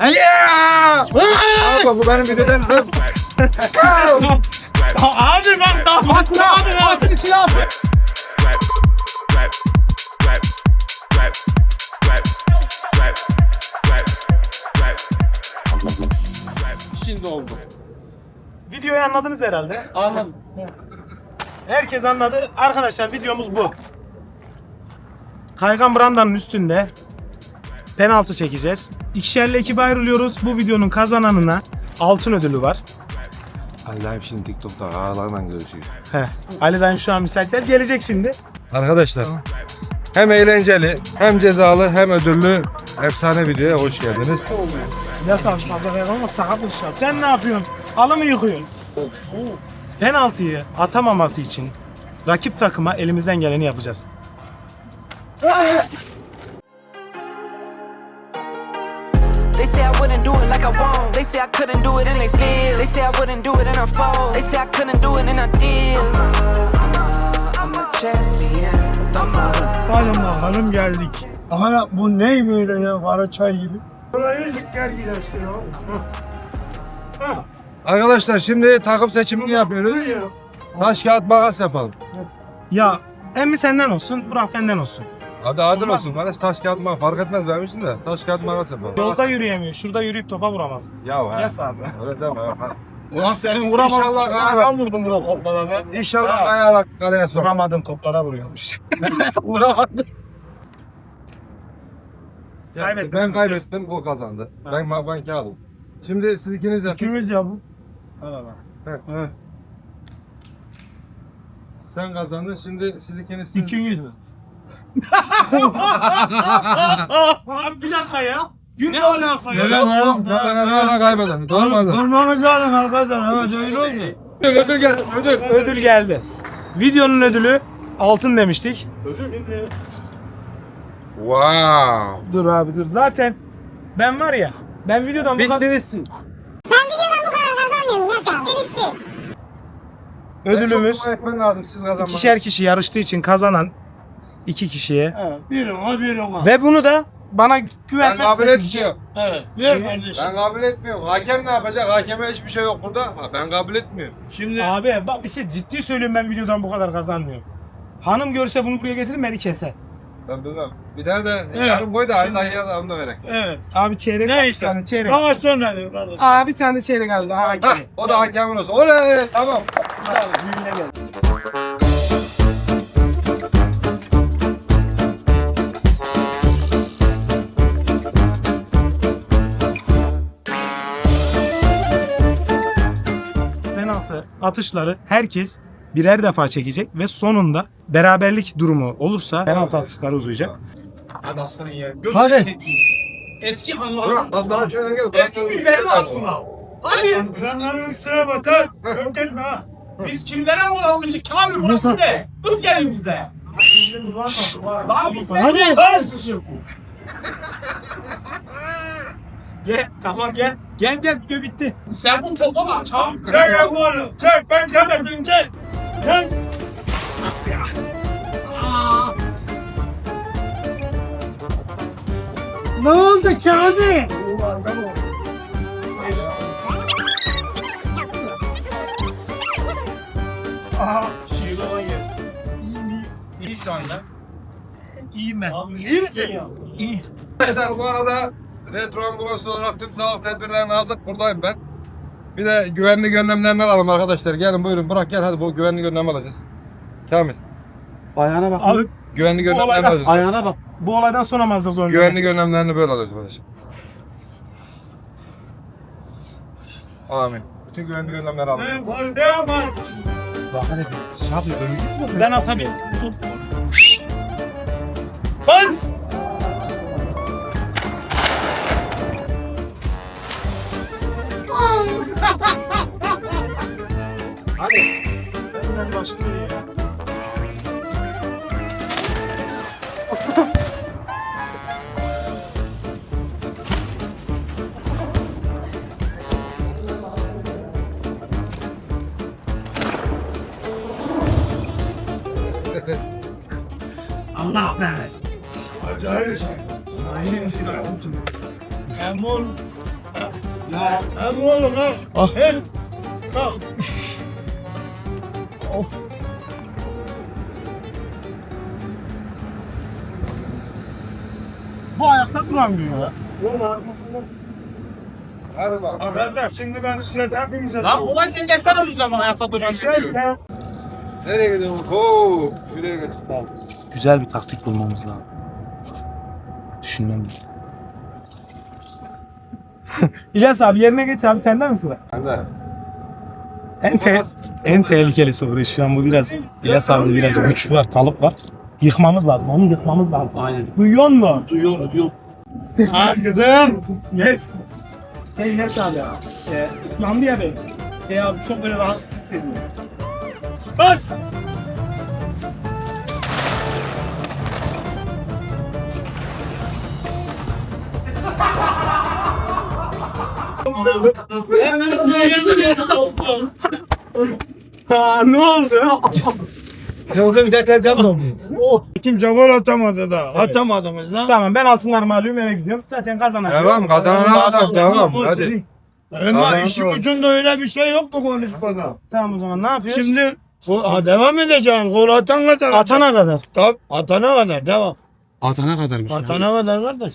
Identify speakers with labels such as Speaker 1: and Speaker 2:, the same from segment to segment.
Speaker 1: Yeah! Abi bu benim videodan.
Speaker 2: Abi bak daha başlamadı ya.
Speaker 1: Atın içine atın.
Speaker 2: Şimdi oldu. Videoyu anladınız herhalde. Anladım. Herkes anladı. Arkadaşlar videomuz bu. Kaygan brandanın üstünde penaltı çekeceğiz. İkişerli ekibe ayrılıyoruz. Bu videonun kazananına altın ödülü var.
Speaker 1: Allah'ım şimdi TikTok'ta ağlarla görüşüyor.
Speaker 2: Heh. Ali dayım şu an müsaitler. Gelecek şimdi.
Speaker 1: Arkadaşlar hem eğlenceli hem cezalı hem ödüllü efsane videoya hoş geldiniz.
Speaker 2: Ne fazla ver ama sakat inşallah. Sen ne yapıyorsun? Halı mı yıkıyorsun? Penaltıyı atamaması için rakip takıma elimizden geleni yapacağız.
Speaker 3: Like I won't. They say I couldn't do it and they feel. They say I wouldn't do it and I fall. They say I couldn't do it and I did. I'm a, I'm a champion. I'm a,
Speaker 4: Hadi bakalım geldik. Ama bu ne böyle ya kara çay gibi.
Speaker 1: Arkadaşlar şimdi takım seçimini yapıyoruz. Taş kağıt makas yapalım.
Speaker 2: Ya emmi senden olsun, Burak benden olsun.
Speaker 1: Hadi adil olsun kardeş taş kağıt makas fark etmez benim için de taş kağıt makas yapalım.
Speaker 2: Yolda yürüyemiyor. Şurada yürüyüp topa vuramaz.
Speaker 1: Ya ha.
Speaker 2: Yes abi.
Speaker 1: Öyle deme ya.
Speaker 4: Ulan senin vuramam.
Speaker 1: İnşallah
Speaker 4: Ben
Speaker 1: kayar.
Speaker 4: vurdum buna toplara ben.
Speaker 1: İnşallah ayağla kaleye sok.
Speaker 2: Vuramadığım toplara vuruyormuş.
Speaker 4: Vuramadım.
Speaker 2: Kaybettim.
Speaker 1: Ben kaybettim o kazandı. Ben ben kağıdım. Şimdi siz ikiniz yapın.
Speaker 4: Kimiz ya bu?
Speaker 1: Sen kazandın şimdi siz ikiniz siz.
Speaker 4: İkiniz.
Speaker 2: Abi bir dakika ya. Ne alaka
Speaker 4: Neden
Speaker 2: ya?
Speaker 4: lan?
Speaker 1: Kazananlarla kaybeden. Doğru mu?
Speaker 4: Durmamız lazım arkadaşlar. Evet öyle oldu.
Speaker 1: Ödül ödül gelsin ödül.
Speaker 2: Ödül geldi. Videonun ödülü altın demiştik.
Speaker 1: Wow.
Speaker 2: Dur abi dur. Zaten ben var ya ben videodan bu kadar ödülümüz
Speaker 1: Çok etmen lazım siz kazanmanız.
Speaker 2: ikişer kişi yarıştığı için kazanan iki kişiye
Speaker 4: Evet. Bir ona bir ona.
Speaker 2: ve bunu da bana
Speaker 1: Ben kabul
Speaker 2: güvenmezseniz
Speaker 1: etmiyorum.
Speaker 4: Evet. Ver kardeşim.
Speaker 1: Ben kabul etmiyorum. Hakem ne yapacak? Hakeme hiçbir şey yok burada. Ha, Ben kabul etmiyorum.
Speaker 4: Şimdi
Speaker 2: Abi bak bir şey ciddi söylüyorum ben videodan bu kadar kazanmıyorum. Hanım görse bunu buraya getirir beni keser.
Speaker 1: Ben bilmem. Bir tane de
Speaker 4: Evet.
Speaker 1: yarım koy da aynı dayıya da onu da verek.
Speaker 4: evet.
Speaker 2: Abi çeyrek
Speaker 4: Ne
Speaker 2: bir
Speaker 4: işte?
Speaker 2: tane çeyrek.
Speaker 4: Ama sonra ver kardeşim.
Speaker 2: Aa bir tane de çeyrek aldı. Ha,
Speaker 1: o da hakemin olsun. Oley tamam.
Speaker 2: Düğüne gel. Penaltı atışları herkes birer defa çekecek ve sonunda beraberlik durumu olursa penaltı atışları uzayacak. Hadi aslanın yer.
Speaker 4: Hadi.
Speaker 2: Eski anılarım.
Speaker 1: az daha şöyle gel. Bırak
Speaker 2: Eski günlerin aklına. Hadi.
Speaker 4: Ekranların üstüne bakar. Çok etme ha.
Speaker 2: Biz kimlere mol almışız? Kamil burası ne? Kız gelin bize. Lan biz ne?
Speaker 4: Hadi.
Speaker 2: Gel tamam gel. Gel gel video bitti. Sen bu topa bak.
Speaker 4: Çek ya bu oğlum. Çek ben çekmedim çek. Çek. Ne oldu Kamil?
Speaker 2: Aha şiir olan yer. İyi şu anda. İyiyim ben.
Speaker 4: İyi misin ya?
Speaker 2: İyi.
Speaker 1: Arkadaşlar bu arada retro ambulans olarak tüm sağlık tedbirlerini aldık. Buradayım ben. Bir de güvenlik önlemlerini alalım arkadaşlar. Gelin buyurun Burak gel hadi bu güvenlik önlemi alacağız. Kamil.
Speaker 4: Ayağına bak.
Speaker 2: Abi
Speaker 1: Güvenlik
Speaker 2: Bu
Speaker 1: önlemlerini
Speaker 2: olaydan-
Speaker 1: alacağız.
Speaker 4: Ayağına bak.
Speaker 2: bu olaydan sonra mı alacağız onu?
Speaker 1: Güvenlik önlemlerini böyle alıyoruz arkadaşlar. Amin. Bütün güvenlik önlemleri alıyoruz.
Speaker 4: Bak hadi. Şabi ölücük mü?
Speaker 2: Ben atabilirim. Başka biri ya.
Speaker 4: Allah be. Acayip şey. Aynı misin? Emun Hem oğlum ha.
Speaker 2: Ah. Bu ayakta duramıyor ya.
Speaker 1: Hadi bak.
Speaker 4: Arkadaşlar şimdi ben size hepinize...
Speaker 2: Lan kolay sen gelsene o zaman ayakta duramıyor.
Speaker 1: Nereye gidiyorsun? Oo, şuraya geç.
Speaker 2: Güzel bir taktik bulmamız lazım. Düşünmem lazım. İlyas abi yerine geç abi senden mi sıra? En, te en tehlikelisi burası şu an bu biraz İlyas abi biraz güç var, kalıp var. Yıkmamız lazım, onu yıkmamız lazım. Aynen. Duyuyor musun?
Speaker 4: Duyuyorum duyuyorum.
Speaker 2: Ha kızım. Geç. Şey İlyas abi ya. E, İslamlı ya benim. Şey abi çok böyle rahatsız hissediyorum. Bas! Ha ne oldu?
Speaker 1: Yoksa bir dakika cam doldu.
Speaker 4: Kimse gol atamadı da. Atamadınız lan.
Speaker 2: Tamam ben altınlarımı alıyorum eve gidiyorum. Zaten kazanacağım.
Speaker 1: Devam kazanana kadar devam. Hadi.
Speaker 4: Ama
Speaker 1: tamam.
Speaker 4: ucunda öyle bir şey yok mu konuşmada?
Speaker 2: Tamam o zaman ne yapıyoruz?
Speaker 4: Şimdi ha, devam edeceksin. Gol atan kadar.
Speaker 2: atana kadar.
Speaker 4: Tabii atana kadar devam.
Speaker 1: Atana kadarmış.
Speaker 4: Atana kadar kardeş.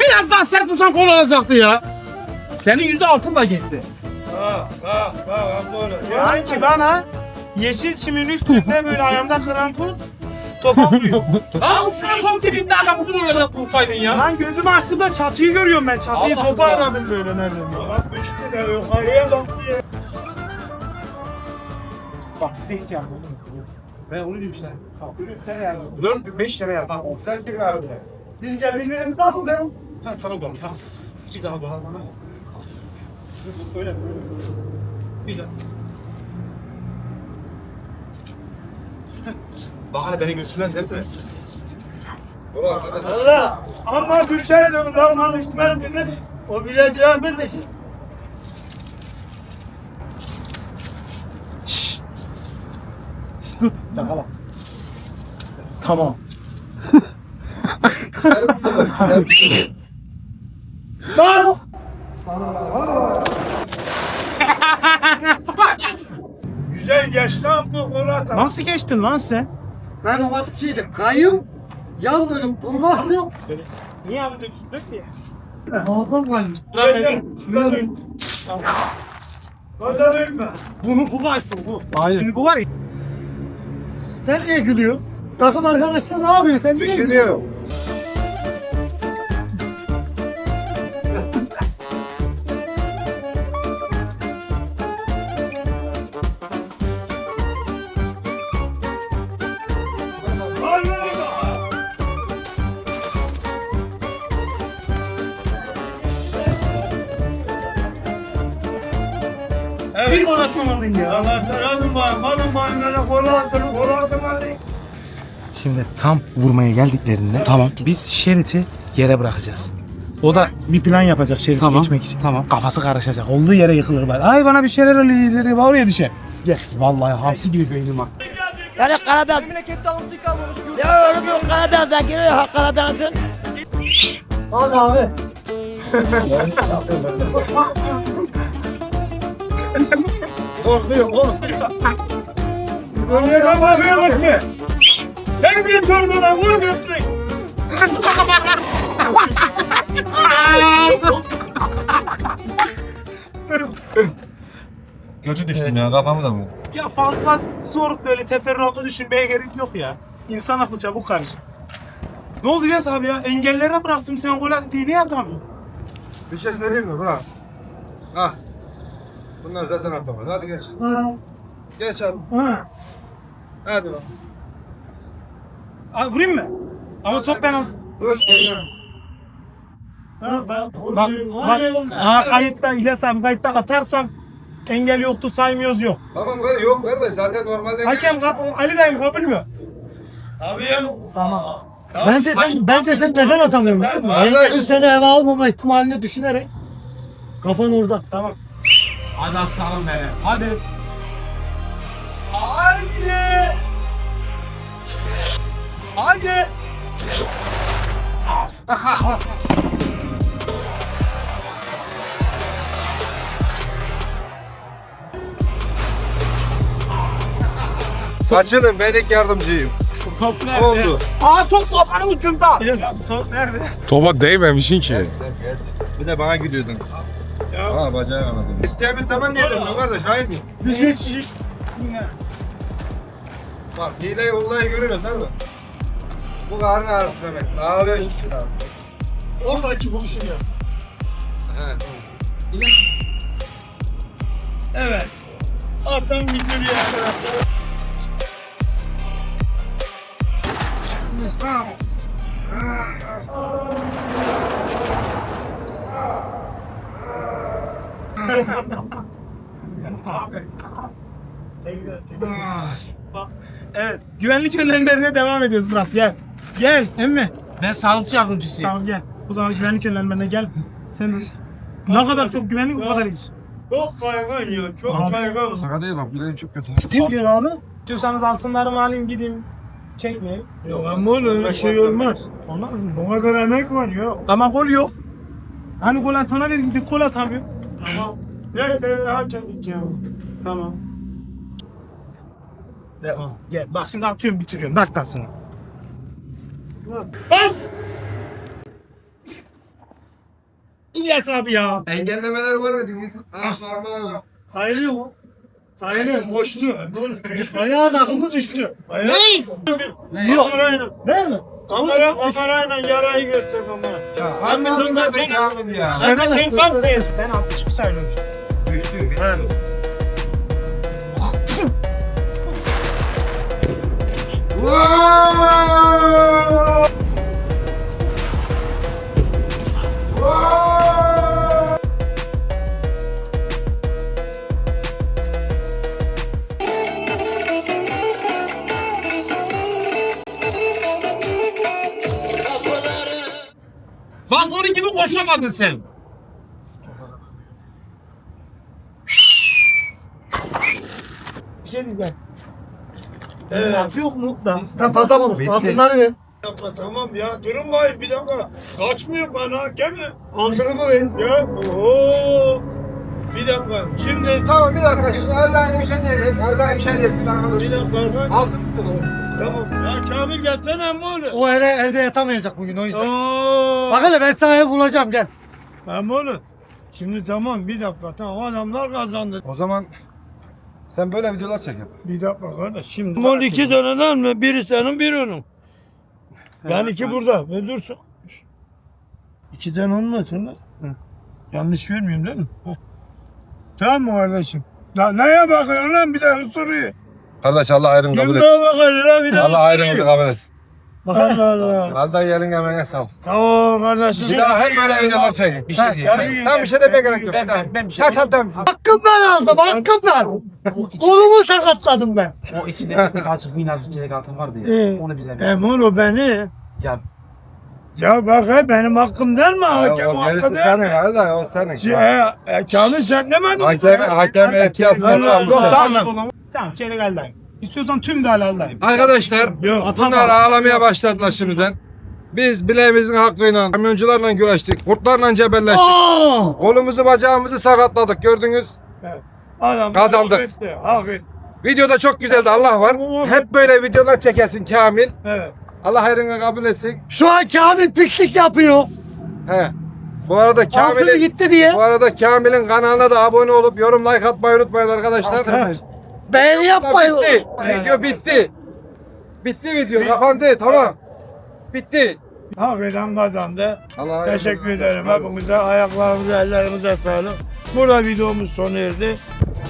Speaker 2: biraz daha sert vursan gol olacaktı ya. Senin yüzde altın da gitti.
Speaker 4: Ha, ha, ha, böyle.
Speaker 2: Sanki bana yeşil çimin üstünde böyle ayağımda krampon topa vuruyor. Lan sen top dibinde adam bunu öyle bulsaydın ya. Lan gözümü açtığımda çatıyı görüyorum ben. Çatıyı
Speaker 4: Allah
Speaker 2: topu
Speaker 4: Allah.
Speaker 2: aradım böyle nereden ya.
Speaker 4: Bak düştü de yukarıya baktı ya.
Speaker 2: Bak sen hiç yapmadın. Ben onu diyorum işte. Bak ürün sen yaptın. Dur 5 lira yap. Bak sen bir Biz gel birbirimizi atın Ben sana doğru tamam. Bir daha doğru bana. Öyle böyle. Bir daha.
Speaker 1: Bak hele beni götürlen değil mi?
Speaker 4: Allah! Ama bir şey de kalmamış ben dinledim. O bileceğimiz ki.
Speaker 2: Şşş. Şşş dur. Tamam. Tamam.
Speaker 4: Bas! Güzel geç lan bu gol atar.
Speaker 2: Nasıl geçtin lan sen?
Speaker 5: Ben o vakit şeydim, kayım, yan dönüm, durmaktım.
Speaker 2: Niye abi döksün ki?
Speaker 5: Ağzım kayım.
Speaker 4: Kazanayım mı?
Speaker 2: Bunu bu varsın bu. Şimdi bu var ya.
Speaker 5: Sen niye gülüyorsun? Takım arkadaşlar ne yapıyor? Sen niye gülüyorsun?
Speaker 1: Düşünüyor.
Speaker 2: Atmamalıyım ya.
Speaker 4: Anahtar alın bana, alın bana, gol atın, atın hadi.
Speaker 2: Şimdi tam vurmaya geldiklerinde tamam biz şeriti yere bırakacağız. O da bir plan yapacak şeriti
Speaker 5: Tamam,
Speaker 2: geçmek için. Tamam. Kafası karışacak. Olduğu yere yıkılır bari. Ay bana bir şeyler oluyor dedi. Oraya düşer. Gel. Vallahi hamsi gibi beynim var.
Speaker 6: Yani Karadağ. Ya oğlum yok Karadeniz'den geliyor Karadeniz'in.
Speaker 5: Hadi abi.
Speaker 4: Böyle kapatıyormuş mu? Ben bir tornuna vur götürün.
Speaker 1: Kötü düştüm ya kafamı da vurdum.
Speaker 2: Ya fazla zor böyle teferruatlı düşünmeye gerek yok ya. İnsan aklı çabuk karışır. Ne oldu İlyas abi ya? Engellere bıraktım sen gol at diye niye atamıyorsun?
Speaker 1: Bir şey söyleyeyim mi bırak. Ah. Bunlar zaten atlamaz. Hadi geç. Geç hadi.
Speaker 2: Ha.
Speaker 1: Hadi bak.
Speaker 2: Abi vurayım mı? Ama top ben al.
Speaker 1: Dur.
Speaker 2: Bak, bak, ha, kayıtta İlyas abi kayıtta atarsam engel yoktu saymıyoruz yok.
Speaker 1: Tamam kardeş yok kardeş zaten normalde.
Speaker 2: Hakem kap Ali dayı kabul mü? Abi ya. Tamam.
Speaker 5: Bence sen, bence sen neden atamıyorsun? musun? Engeli seni eve almama ihtimalini düşünerek kafan orada.
Speaker 2: Tamam. Hadi aslanım be. Hadi. Hadi. Hadi.
Speaker 1: Kaçının ben ilk yardımcıyım.
Speaker 2: Top nerede?
Speaker 1: Oldu.
Speaker 2: Aa top kafanın ucunda. Top nerede?
Speaker 1: Topa değmemişsin ki. Bir de bana gülüyordun. Aa bacağı anladım. İsteyen zaman niye döndün kardeş? Hayır değil.
Speaker 2: Biz hiç
Speaker 1: Bak hileyi hulayı görüyoruz değil mi? Bu karın ağrısı demek. Ağrıyor işte.
Speaker 5: Oradaki konuşuyor.
Speaker 1: He.
Speaker 2: Evet. Atan gidiyor ya. Evet. Güvenlik önlemlerine devam ediyoruz Murat. Gel. Gel emmi.
Speaker 6: Ben sağlıkçı yardımcısıyım.
Speaker 2: Tamam gel. O zaman güvenlik önlemlerine gel. Sen de. Ne kadar çok güvenlik o kadar iyisin. Çok kaygan ya. Çok kaygan.
Speaker 1: Şaka değil bak bileğim çok kötü.
Speaker 5: Kim diyor abi?
Speaker 2: İstiyorsanız altınlarımı alayım gideyim. Çekmeyin.
Speaker 4: Yok ama oğlum öyle şey olmaz.
Speaker 2: Olmaz mı?
Speaker 4: Ona kadar emek var ya.
Speaker 2: Ama gol yok. Hani gol atana ver gidip gol atamıyor.
Speaker 4: Tamam. Bir kere daha çekeceğim.
Speaker 2: Tamam. Devam. Gel bak şimdi atıyorum bitiriyorum. Dakikasını. Bas! İlyas abi ya.
Speaker 1: Engellemeler var dediniz. Ah sorma.
Speaker 5: Sayılıyor mu? Sayılıyor. Boşlu. Ayağı takımı düştü.
Speaker 2: Ne?
Speaker 5: Yok.
Speaker 4: Kamerayla.
Speaker 5: Değil mi?
Speaker 4: Kamera, kamerayla yarayı göster kamera.
Speaker 1: Ya harbi abi kardeş Kamil ya.
Speaker 2: Sen de sen kalk Ben 61 sayıyorum şu an.
Speaker 1: Düştü. Düştü. Wow! Wow!
Speaker 2: Bak onun gibi koşamadın sen. Bir şey diyeceğim. Evet. Atı yok mu da?
Speaker 5: Sen fazla konuş. Altınları ver.
Speaker 4: Bir dakika tamam ya durun bayım bir dakika. Kaçmıyor bana hakem mi?
Speaker 5: Altınımı ver.
Speaker 4: Ya ooo. Bir dakika şimdi
Speaker 1: Tamam bir dakika şimdi Allah'ın bir şey diyelim. Allah'ın bir şey diyelim. Bir dakika dur.
Speaker 4: bir dakika bak.
Speaker 1: Altın bitti bu.
Speaker 4: Tamam. Ya Kamil gelsene emmi oğlum.
Speaker 5: O eve evde yatamayacak bugün o yüzden.
Speaker 4: Oo.
Speaker 5: Bak hele ben sana ev bulacağım gel.
Speaker 4: Emmi oğlum. Şimdi tamam bir dakika tamam adamlar kazandı.
Speaker 1: O zaman sen böyle videolar çek yap.
Speaker 4: Bir dakika kardeş şimdi. Mon iki taneden mi? Biri senin biri onun. Yani iki burada. Ve dursun. İki tane olmasın. Hı. Yanlış vermiyorum değil mi? Hı. Tamam mı kardeşim? La, neye bakıyorsun lan bir daha soruyor.
Speaker 1: Kardeş Allah ayrını kabul et.
Speaker 4: Gümrüğe bakıyor lan bir daha
Speaker 1: Allah ayrınızı kabul et.
Speaker 4: Allah Allah.
Speaker 1: Allah yerin emeğine sağ ol.
Speaker 4: Tamam kardeşim.
Speaker 1: Bir daha hep böyle videolar çekin.
Speaker 6: Bir şey diyeyim.
Speaker 1: Tamam bir şey demeye gerek yok.
Speaker 6: Ben, ben, bir şey
Speaker 1: tamam tamam.
Speaker 5: Hakkımdan aldım hakkımdan. Kolumu sakatladım ben.
Speaker 6: O içinde bir kaçık minnacık çeyrek altın vardı ya.
Speaker 4: Ee,
Speaker 6: Onu bize ver.
Speaker 4: Emolo beni.
Speaker 6: Ya
Speaker 4: Ya bak he benim hakkım değil mi?
Speaker 1: Ya,
Speaker 4: Hakem
Speaker 1: O gerisi
Speaker 4: hakkı değil
Speaker 1: senin
Speaker 4: mi?
Speaker 1: kardeş o senin.
Speaker 4: Şey, e, Kamil sen demedin mi?
Speaker 1: Hakem, hakem sen
Speaker 4: Yok,
Speaker 1: al.
Speaker 2: Tamam. Tamam çeyrek aldayım. İstiyorsan tüm de aldayım.
Speaker 1: Arkadaşlar
Speaker 4: Yok,
Speaker 1: bunlar ağlamaya başladılar şimdiden. Biz bileğimizin hakkıyla kamyoncularla güreştik. Kurtlarla cebelleştik.
Speaker 5: Aa!
Speaker 1: Kolumuzu bacağımızı sakatladık gördünüz.
Speaker 4: Adam
Speaker 1: Kazandık.
Speaker 4: hak etti, Hak etti.
Speaker 1: Videoda çok güzeldi Allah var. Hep böyle videolar çekesin Kamil.
Speaker 4: Evet.
Speaker 1: Allah hayrını kabul etsin.
Speaker 5: Şu an Kamil pislik yapıyor.
Speaker 1: He. Bu arada
Speaker 5: Altını
Speaker 1: Kamil'in
Speaker 5: gitti diye.
Speaker 1: bu arada Kamil'in kanalına da abone olup yorum like atmayı unutmayın arkadaşlar.
Speaker 5: Beğeni yapmayın.
Speaker 1: Bitti. Video bitti. Bitti video. Kapandı. Tamam. Bitti.
Speaker 4: Hak eden kazandı.
Speaker 1: Allah
Speaker 4: Teşekkür ederim hepinize. Ayaklarınıza, ellerinize sağlık. Burada videomuz sona erdi.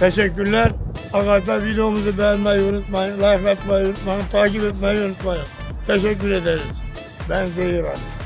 Speaker 4: Teşekkürler. Arkadaşlar videomuzu beğenmeyi unutmayın. Like atmayı unutmayın. Takip etmeyi unutmayın. Teşekkür ederiz. Ben Zehir Ali.